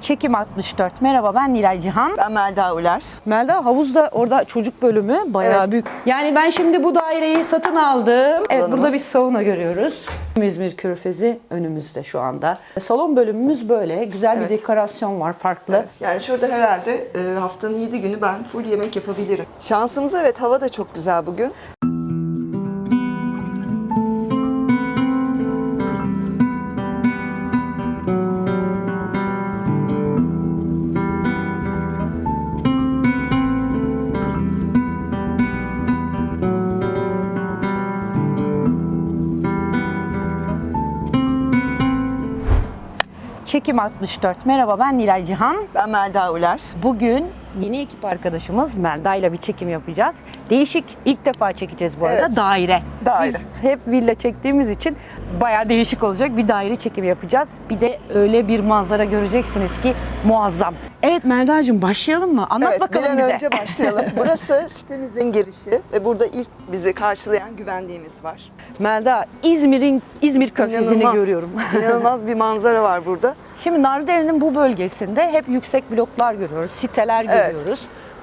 Çekim 64. Merhaba ben Nilay Cihan. Ben Melda Uler. Melda havuzda orada çocuk bölümü bayağı Evet. büyük. Yani ben şimdi bu daireyi satın aldım. Evet Alanımız. burada bir sauna görüyoruz. İzmir Körfezi önümüzde şu anda. Salon bölümümüz böyle. Güzel bir Evet. dekorasyon var farklı. Yani şurada herhalde e, haftanın 7 günü ben full yemek yapabilirim. Şansımız evet hava da çok güzel bugün. Çekim 64. Merhaba ben Nilay Cihan. Ben Melda Uler. Bugün yeni ekip arkadaşımız Melda ile bir çekim yapacağız. Değişik ilk defa çekeceğiz bu arada Evet. daire. Daire. Biz hep villa çektiğimiz için bayağı değişik olacak bir daire çekimi yapacağız. Bir de öyle bir manzara göreceksiniz ki muazzam. Evet Melda'cığım başlayalım mı? Anlat evet bakalım bir an bize. önce başlayalım. Burası sitemizin girişi ve burada ilk bizi karşılayan güvenliğimiz var. Melda İzmir'in İzmir İnanılmaz- görüyorum. İnanılmaz bir manzara var burada. Şimdi Narlıdere'nin bu bölgesinde hep yüksek bloklar görüyoruz, siteler Evet.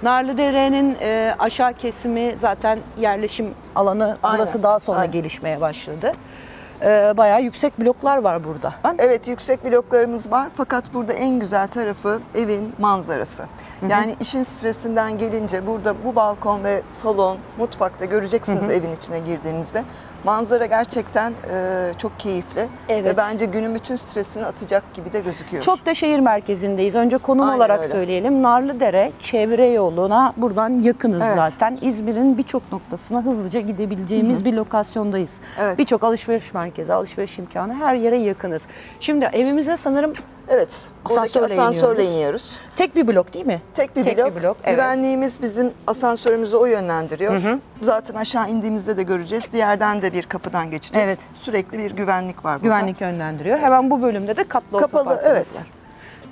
Narlıdere'nin e, aşağı kesimi zaten yerleşim alanı Aynen, burası daha sonra aynen. gelişmeye başladı. E, bayağı yüksek bloklar var burada. Evet yüksek bloklarımız var fakat burada en güzel tarafı evin manzarası. Yani işin stresinden gelince burada bu balkon ve salon, mutfakta göreceksiniz evin içine girdiğinizde. Manzara gerçekten e, çok keyifli Evet. ve bence günün bütün stresini atacak gibi de gözüküyor. Çok da şehir merkezindeyiz. Önce konum Aynen olarak öyle. söyleyelim. Narlıdere çevre yoluna buradan yakınız Evet. zaten. İzmir'in birçok noktasına hızlıca gidebileceğimiz bir lokasyondayız. Evet. Birçok alışveriş merkezi, alışveriş imkanı her yere yakınız. Şimdi evimize sanırım Evet, buradaki Asansörle asansörle iniyoruz. iniyoruz. tek bir blok değil mi? Tek bir Tek blok. bir blok, evet. Güvenliğimiz bizim asansörümüzü o yönlendiriyor. Zaten aşağı indiğimizde de göreceğiz. Diğerden de bir kapıdan geçeceğiz. Evet. Sürekli bir güvenlik var burada. Güvenlik yönlendiriyor. Hemen bu bölümde de katlı Kapalı, otoparkımız evet. var.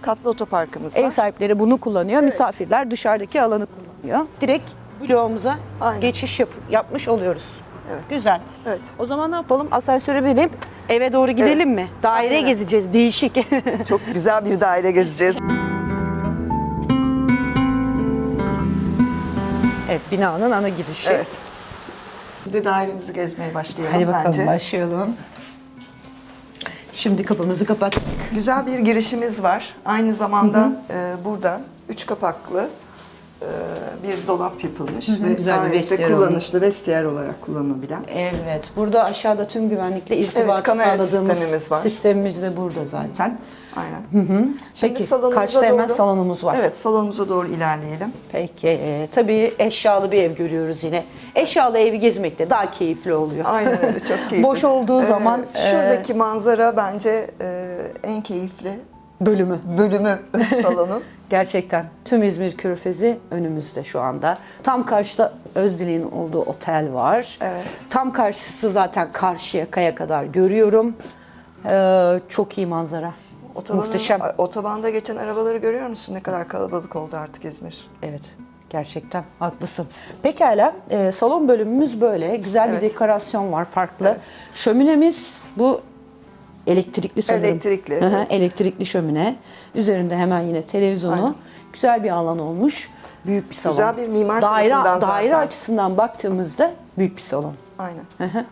Katlı otoparkımız Ev var. sahipleri bunu kullanıyor. Misafirler dışarıdaki alanı kullanıyor. Direkt bloğumuza Aynen. geçiş yap- yapmış oluyoruz. Evet. Güzel. Evet. O zaman ne yapalım? Asansöre binip eve doğru gidelim mi? Daire Aynen. gezeceğiz. Değişik. Çok güzel bir daire gezeceğiz. evet, binanın ana girişi. Evet. Şimdi dairemizi gezmeye başlayalım Hadi bakalım bence. başlayalım. Şimdi kapımızı kapattık. Güzel bir girişimiz var. Aynı zamanda e, burada üç kapaklı bir dolap yapılmış ve Güzel gayet de kullanışlı vestiyer olarak kullanılabilen. Evet. Burada aşağıda tüm güvenlikle irtibat kamera sağladığımız sistemimiz var. sistemimiz de burada zaten. Aynen. Şimdi Peki, salonumuza karşıda hemen doğru- salonumuz var. Evet, salonumuza doğru ilerleyelim. Peki. e, tabii eşyalı bir ev görüyoruz yine. Eşyalı evi gezmek de daha keyifli oluyor. Aynen öyle, çok keyifli. Boş olduğu Ee, zaman e, şuradaki manzara bence e, en keyifli bölümü. bölümü salonun. Gerçekten tüm İzmir Körfezi önümüzde şu anda. Tam karşıda Özdilek'in olduğu otel var. Evet. Tam karşısı zaten Karşıyaka'ya kadar görüyorum. Ee, çok iyi manzara. Otobanın, Muhteşem. Otobanda geçen arabaları görüyor musun? Ne kadar kalabalık oldu artık İzmir. Evet. Gerçekten haklısın. Pekala, e, salon bölümümüz böyle. Güzel Evet. bir dekorasyon var, farklı. Şöminemiz bu elektrikli sanırım. Elektrikli, Hı hı, evet. Elektrikli şömine. Üzerinde hemen yine televizyonu. Aynen. Güzel bir alan olmuş. Büyük bir salon. Güzel bir mimar daire, tarafından Daire zaten. açısından baktığımızda büyük bir salon. Aynen. Hı hı.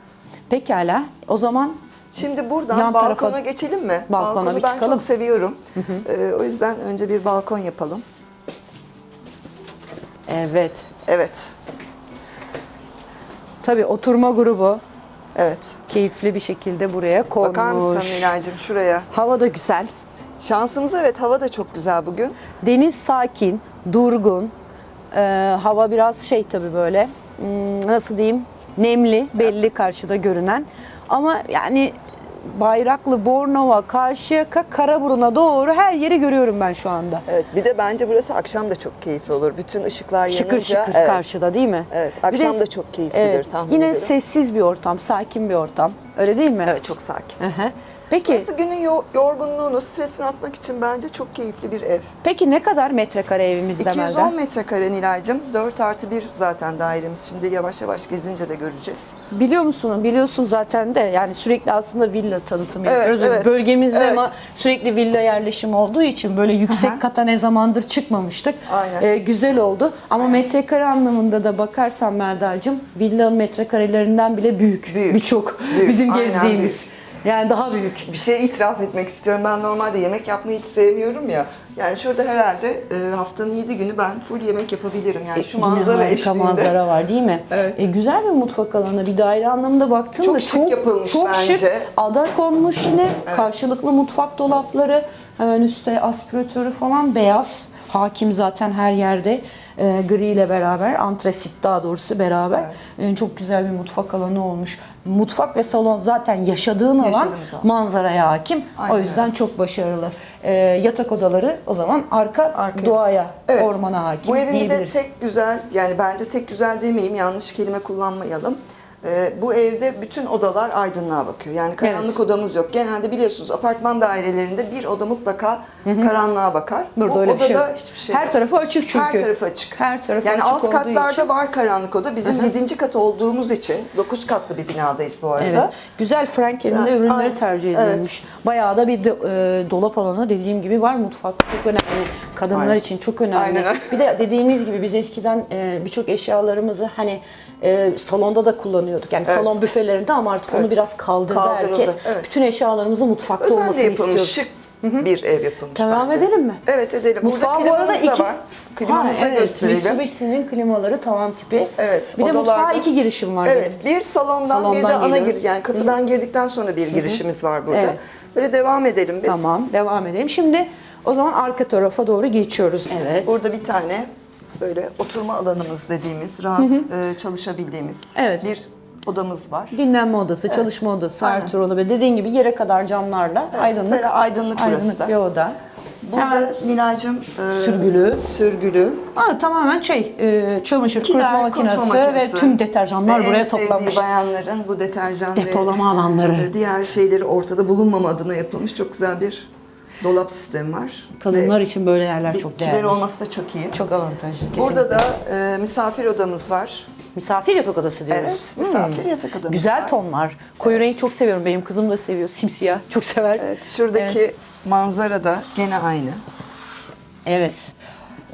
Pekala, o zaman Şimdi buradan Yan balkona tarafa- geçelim mi? Balkona Balkonu bir ben çıkalım. çok seviyorum. Ee, o yüzden önce bir balkon yapalım. evet. Evet. Tabii oturma grubu Evet. keyifli bir şekilde buraya konmuş. Bakar mısın Nilay'cığım şuraya? Hava da güzel. Şansımız evet hava da çok güzel bugün. Deniz sakin, durgun. Ee, hava biraz şey tabii böyle hmm, nasıl diyeyim nemli belli karşıda görünen. Ama yani Bayraklı, Bornova, Karşıyaka, Karaburun'a doğru her yeri görüyorum ben şu anda. Evet bir de bence burası akşam da çok keyifli olur. Bütün ışıklar yanınca. Şıkır şıkır evet. karşıda değil mi? Evet, akşam da çok keyiflidir evet, tahmin Yine ederim. sessiz bir ortam, sakin bir ortam. Öyle değil mi? Evet çok sakin. Hı hı. Peki. Burası günün yo- yorgunluğunu, stresini atmak için bence çok keyifli bir ev. Peki ne kadar metrekare evimizde 210 Melda? metrekare Nilay'cığım. 4 artı 1 zaten dairemiz. Şimdi yavaş yavaş gezince de göreceğiz. Biliyor musun? Biliyorsun zaten de yani sürekli aslında villa tanıtımı yapıyoruz. ve evet. Bölgemizde Evet. ama sürekli villa yerleşimi olduğu için böyle yüksek Aha. kata ne zamandır çıkmamıştık. Aynen. Ee, güzel oldu. Ama metrekare anlamında da bakarsan Melda'cığım villa metrekarelerinden bile büyük. Büyük. Birçok Büyük. bizim Aynen gezdiğimiz. Yani daha büyük. Bir şey itiraf etmek istiyorum. Ben normalde yemek yapmayı hiç sevmiyorum ya. Yani şurada herhalde e, haftanın 7 günü ben full yemek yapabilirim. Yani şu Yine manzara harika eşliğinde. manzara var değil mi? Evet. E, güzel bir mutfak alanı. Bir daire anlamında baktığımda Çok şık yapılmış çok bence. şık. Ada konmuş yine. Karşılıklı mutfak dolapları. Hemen üstte aspiratörü falan beyaz. Hakim zaten her yerde. E, gri ile beraber. Antresit daha doğrusu beraber. E, çok güzel bir mutfak alanı olmuş. Mutfak ve salon zaten yaşadığın alan Yaşadığımız alan. manzaraya hakim. Aynen o yüzden çok başarılı. E, yatak odaları o zaman arka Arka- doğaya, Evet. ormana hakim Bu evin bir de tek güzel, yani bence tek güzel demeyeyim, yanlış kelime kullanmayalım. Ee, bu evde bütün odalar aydınlığa bakıyor. Yani karanlık Evet. odamız yok. Genelde biliyorsunuz apartman dairelerinde bir oda mutlaka karanlığa bakar. Burada bu öyle bir odada şey yok. hiçbir şey Her yok. tarafı açık çünkü. Her tarafı açık. Her tarafı yani açık alt katlarda için. var karanlık oda. Bizim 7. kat olduğumuz için 9 katlı bir binadayız bu arada. Evet. Güzel Franken'in de ürünleri aynen. tercih Evet. edilmiş. Bayağı da bir de, e, dolap alanı dediğim gibi var. Mutfak çok önemli. Kadınlar Aynen. için çok önemli. Aynen. Bir de dediğimiz gibi biz eskiden e, birçok eşyalarımızı hani e, salonda da kullanıyorduk. Yani Evet. salon büfelerinde ama artık onu Evet. biraz kaldırdı, Kaldırıldı, herkes. evet. Bütün eşyalarımızın mutfakta Özenle olmasını yapılmış istiyoruz. şık bir ev yapılmış. Devam bence. edelim mi? Evet edelim. Mutfağı Burada bu arada iki... var. Klimamızı Ha, da evet, gösterelim. Mitsubishi'nin klimaları tavan tipi. Evet, Bir de mutfağa odalarda- iki girişim var Evet, benim. bir salondan, bir de Salondan ana geliyorum. giriş. Yani kapıdan girdikten sonra bir girişimiz var burada. Evet. Böyle devam edelim biz. Tamam, devam edelim. Şimdi o zaman arka tarafa doğru geçiyoruz. Evet. Burada bir tane böyle oturma alanımız dediğimiz, rahat e, çalışabildiğimiz Evet. bir odamız var. Dinlenme odası, çalışma odası, Aynen. her tür olabilir. Dediğin gibi yere kadar camlarla aydınlık. ferah, aydınlık da. bir oda. Burada Hemen Nilay'cığım e, Sürgülü. sürgülü. Aa, tamamen şey, e, çamaşır kurutma Kiler, makinesi, kurutma makinesi. ve tüm deterjanlar Ve buraya en toplanmış. bayanların bu deterjan ve Depolama alanları. e, diğer şeyleri ortada bulunmama adına yapılmış çok güzel bir dolap sistemi var. Kadınlar Ve için böyle yerler çok değerli. olması da çok iyi. Çok avantajlı kesinlikle. Burada da e, misafir odamız var. Misafir yatak odası diyoruz. Evet, misafir yatak odamız Güzel tonlar. Koyu renk çok seviyorum. Benim kızım da seviyor. Simsiyah. Çok sever. Evet, şuradaki manzara da gene aynı. Evet.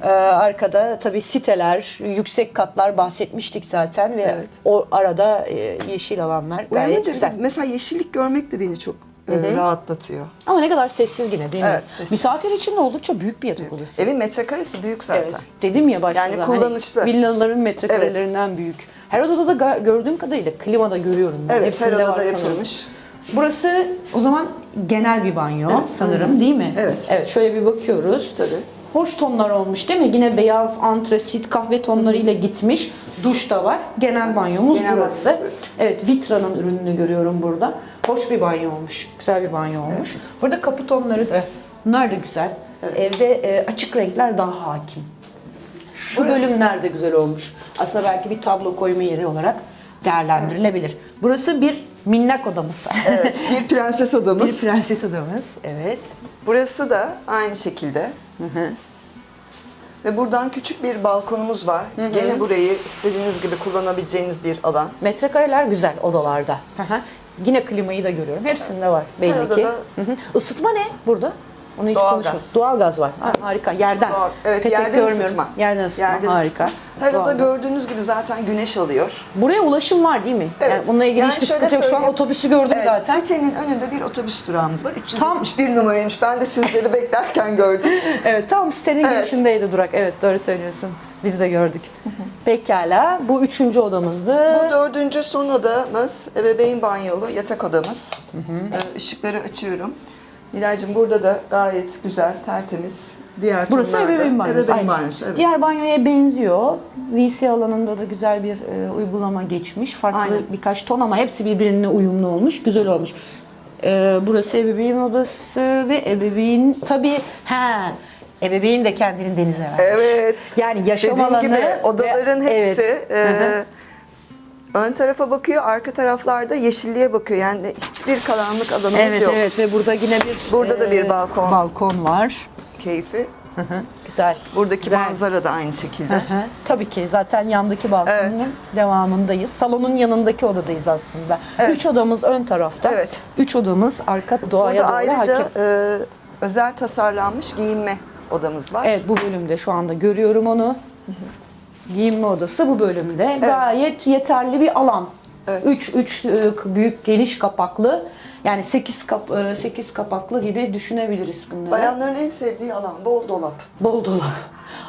Ee, arkada tabii siteler, yüksek katlar bahsetmiştik zaten ve Evet. o arada e, yeşil alanlar gayet Uyanınca güzel. mesela yeşillik görmek de beni çok e, rahatlatıyor. Ama ne kadar sessiz yine değil mi? Evet, sessiz. Misafir için de oldukça büyük bir yatak odası. Evin metrekaresi büyük zaten. Evet. Dedim ya başta. Yani da, kullanışlı. Hani villaların metrekarelerinden büyük. Her odada da gördüğüm kadarıyla klima da görüyorum. ben. Evet, her Hepsinde var odada sanırım. yapılmış. Burası o zaman genel bir banyo Evet. sanırım değil mi? Evet. Evet şöyle bir bakıyoruz. Tabii. Hoş tonlar olmuş değil mi? Yine beyaz, antresit, kahve tonlarıyla gitmiş. Duş da var. Genel banyomuz Genel burası. banyo burası. Evet, Vitra'nın ürününü görüyorum burada. Hoş bir banyo olmuş. Güzel bir banyo olmuş. Burada kapı tonları da bunlar da güzel. Evde e, açık renkler daha hakim. Şu Burası- bölümler de güzel olmuş. Aslında belki bir tablo koyma yeri olarak değerlendirilebilir. Burası bir minnak odamız. Evet, bir prenses odamız. bir prenses odamız. Evet. Burası da aynı şekilde. Ve buradan küçük bir balkonumuz var. Gene burayı istediğiniz gibi kullanabileceğiniz bir alan. Metrekareler güzel odalarda. Hı hı. Yine klimayı da görüyorum. Hepsinde var belli Her ki. Hı hı. Isıtma ne burada? Onu hiç konuşmadık. Doğalgaz var. Ha, harika. Yerden. Doğal- Evet, Petek yerden görmüyorum. ısıtma. Yerden ısıtma. Yerden harika. ısıtma. Her oda gördüğünüz gibi zaten güneş alıyor. Buraya ulaşım var değil mi? Evet. Yani bununla ilgili Yani hiçbir şöyle sıkıntı yok. Şu an söyleyeyim. otobüsü gördüm Evet, zaten. Sitenin önünde bir otobüs durağımız var. 371 numaraymış. Ben de sizleri beklerken gördüm. Evet tam sitenin Evet. girişindeydi durak. Evet doğru söylüyorsun. Biz de gördük. Pekala. Bu üçüncü odamızdı. Bu dördüncü son odamız ebeveyn banyolu yatak odamız. Ee, Işıkları açıyorum. Nilay'cığım burada da gayet güzel, tertemiz. Diğer Burası tonlarda- ebeveyn banyosu. Ebeveyn Aynen. banyosu, evet. Diğer banyoya benziyor. WC alanında da güzel bir e, uygulama geçmiş. Farklı Aynen. birkaç ton ama hepsi birbirine uyumlu olmuş. Güzel olmuş. E, burası ebeveyn odası ve ebeveyn tabii he ebeveyn de kendini denize vermiş. Evet. Yani yaşam Dediğim alanı gibi ve- odaların hepsi Evet. e. Ön tarafa bakıyor, arka taraflarda yeşilliğe bakıyor. Yani hiçbir karanlık alanımız Evet yok. evet ve burada yine bir Burada da bir balkon. balkon var. Keyfi. Hı hı, Güzel. Buradaki Güzel. manzara da aynı şekilde. Hı hı. Tabii ki zaten yandaki balkonun Evet. devamındayız. Salonun yanındaki odadayız aslında. Üç odamız ön tarafta. Evet. Üç odamız arka doğaya Burada doğru ayrıca hakim. e, özel tasarlanmış giyinme odamız var. Evet bu bölümde şu anda görüyorum onu. Giyinme odası bu bölümde. Gayet yeterli bir alan. Evet. 3 3 büyük geniş kapaklı. Yani 8 kap 8 kapaklı gibi düşünebiliriz bunları. Bayanların en sevdiği alan bol dolap. Bol dolap.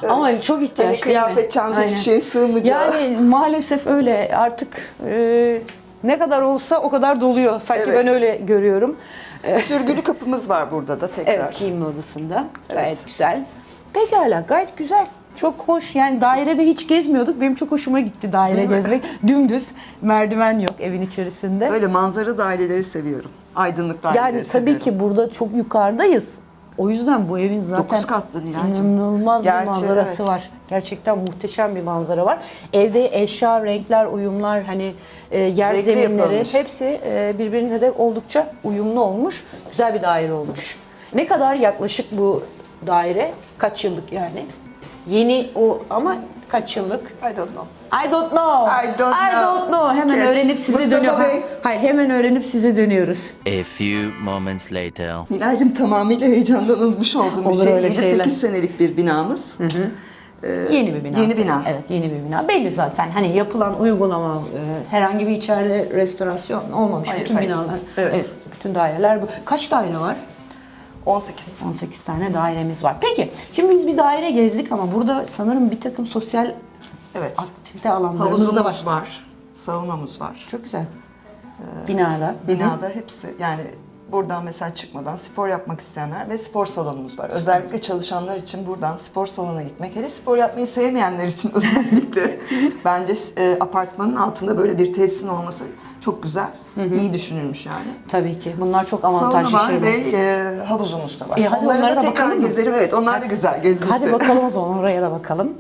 Evet. Ama çok ihtiyaç Hani değil mi? kıyafet, çanta hiçbir şeye sığmayacağı. Yani maalesef öyle artık e, ne kadar olsa o kadar doluyor. Sanki Evet. ben öyle görüyorum. E, Sürgülü kapımız var burada da tekrar. Evet giyinme odasında. Gayet Evet. güzel. Pekala gayet güzel. Çok hoş. Yani dairede hiç gezmiyorduk. Benim çok hoşuma gitti daire Değil mi? gezmek. Dümdüz. Merdiven yok evin içerisinde. Böyle manzara daireleri seviyorum. Aydınlık daireleri yani tabii seviyorum. ki burada çok yukarıdayız. O yüzden bu evin zaten Dokuz katlı Nilay'cığım. inanılmaz bir Gerçi manzarası evet. var. Gerçekten muhteşem bir manzara var. Evde eşya, renkler, uyumlar, hani e, yer Zevkli zeminleri yapılmış. hepsi e, birbirine de oldukça uyumlu olmuş. Güzel bir daire olmuş. Ne kadar yaklaşık bu daire? Kaç yıllık yani? Yeni o ama kaç yıllık? I don't know. I don't know. I don't know. don't know. Hemen Kes. öğrenip size Mustafa dönüyor. Bey. Hayır, hemen öğrenip size dönüyoruz. A few moments later. Nilay'cığım tamamıyla heyecanlanılmış olduğum bir Olur şey. öyle 7-8 şeyler. senelik bir binamız. Yeni bir bina. Yeni bina. Evet, yeni bir bina. Belli zaten. Hani yapılan uygulama, e, herhangi bir içeride restorasyon olmamış. Hayır, bütün hayır. binalar, Evet. bütün daireler bu. Kaç daire var? 18. 18 tane dairemiz var. Peki, şimdi biz bir daire gezdik ama burada sanırım bir takım sosyal Evet. aktivite alanlarımız da var. Havuzumuz var. Saunamız var. Çok güzel. Binada. Binada hepsi yani buradan mesela çıkmadan spor yapmak isteyenler ve spor salonumuz var. Özellikle çalışanlar için buradan spor salonuna gitmek, hele spor yapmayı sevmeyenler için özellikle bence e, apartmanın altında böyle bir tesisin olması çok güzel. iyi düşünülmüş yani. Tabii ki. Bunlar çok avantajlı Sauna var şeyler. ve e, havuzumuz da var. E, hadi Onlara onlara da da tekrar bakalım mı? gezelim. Evet, onlar da güzel gezmesi. Hadi bakalım o zaman oraya da bakalım.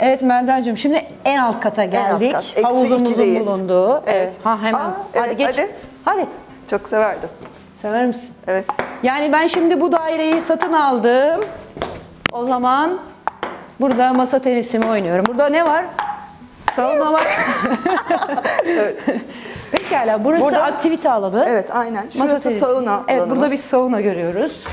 Evet Melda'cığım şimdi en alt kata alt geldik. kat, eksi Havuzumuzun ikideyiz. bulunduğu. Evet. Ha hemen. Aa, hadi evet, geç. hadi. hadi. Çok severdim. Sever misin? Evet. Yani ben şimdi bu daireyi satın aldım. O zaman burada masa tenisimi oynuyorum. Burada ne var? Sauna var. Evet. Pekala burası Burada- aktivite alanı. Evet, aynen. Masa Şurası tenisi. sauna Evet alanımız. burada bir sauna görüyoruz.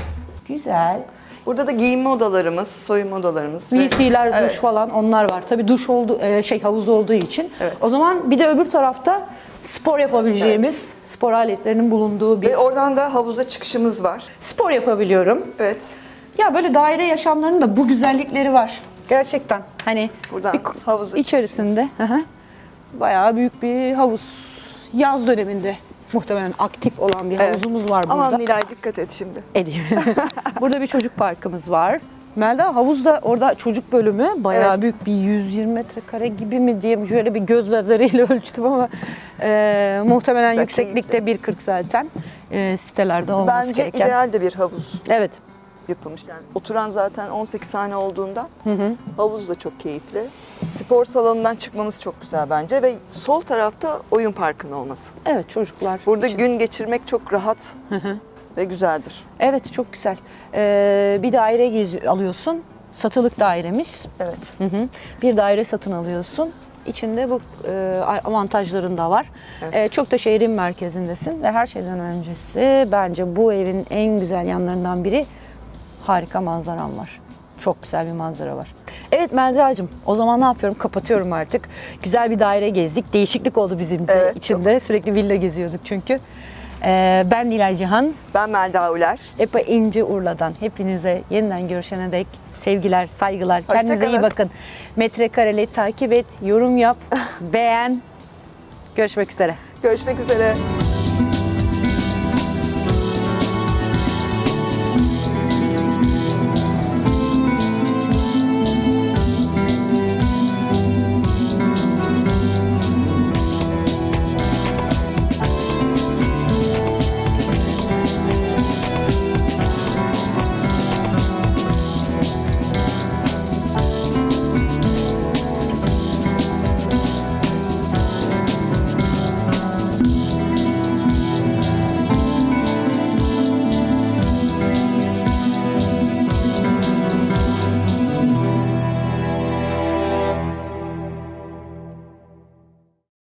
Güzel. Burada da giyinme odalarımız, soyunma odalarımız. ve- WC'ler, duş Evet. falan onlar var. Tabii duş oldu e, şey havuz olduğu için. Evet. O zaman bir de öbür tarafta spor yapabileceğimiz spor aletlerinin bulunduğu bir Ve oradan da havuza çıkışımız var. spor yapabiliyorum. Evet. Ya böyle daire yaşamlarının da bu güzellikleri var. Gerçekten. Hani Buradan havuza içerisinde hı hı, bayağı büyük bir havuz. Yaz döneminde muhtemelen aktif olan bir Evet. havuzumuz var burada. Aman Nilay dikkat et şimdi. Edeyim. burada bir çocuk parkımız var. Melda havuzda orada çocuk bölümü bayağı Evet. büyük bir 120 metrekare gibi mi diyeyim şöyle bir göz lazeriyle ölçtüm ama e, muhtemelen Güzel, yükseklikte 1.40 zaten e, sitelerde olması Bence gereken. ideal de bir havuz Evet. yapılmış. Yani oturan zaten 18 tane olduğundan havuz da çok keyifli. Spor salonundan çıkmamız çok güzel bence ve sol tarafta oyun parkının olması. Evet çocuklar. Burada için. gün geçirmek çok rahat ve güzeldir. Evet çok güzel. Ee, bir daire gezi alıyorsun. Satılık dairemiz. Evet. Hı hı. Bir daire satın alıyorsun. İçinde bu e, avantajların da var. Evet. E, çok da şehrin merkezindesin ve her şeyden öncesi bence bu evin en güzel yanlarından biri harika manzaran var. Çok güzel bir manzara var. Evet Melda'cığım o zaman ne yapıyorum? Kapatıyorum artık. Güzel bir daire gezdik. Değişiklik oldu bizim de Evet, içinde. Sürekli villa geziyorduk çünkü. Ee, ben Nilay Cihan. Ben Melda Uler. Epa İnci Urla'dan hepinize yeniden görüşene dek sevgiler, saygılar. Hoşça Kendinize iyi kalın. bakın. Metrekareli takip et, yorum yap, beğen. Görüşmek üzere. Görüşmek üzere.